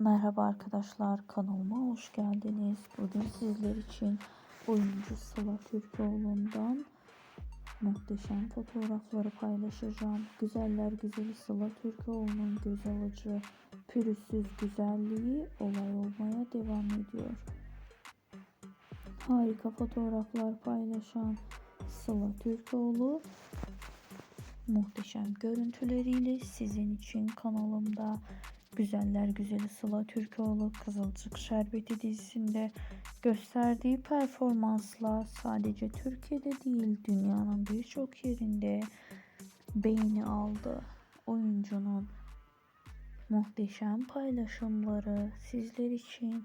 Merhaba arkadaşlar kanalıma hoş geldiniz. Bugün sizler için oyuncu Sıla Türkoğlu'ndan muhteşem fotoğrafları paylaşacağım. Güzeller güzeli Sıla Türkoğlu'nun göz alıcı, pürüzsüz güzelliği olay olmaya devam ediyor. Harika fotoğraflar paylaşan Sıla Türkoğlu muhteşem görüntüleriyle sizin için kanalımda Güzeller Güzeli Sıla Türkoğlu Kızılcık Şerbeti dizisinde gösterdiği performansla sadece Türkiye'de değil dünyanın birçok yerinde beğeni aldı. Oyuncunun muhteşem paylaşımları sizler için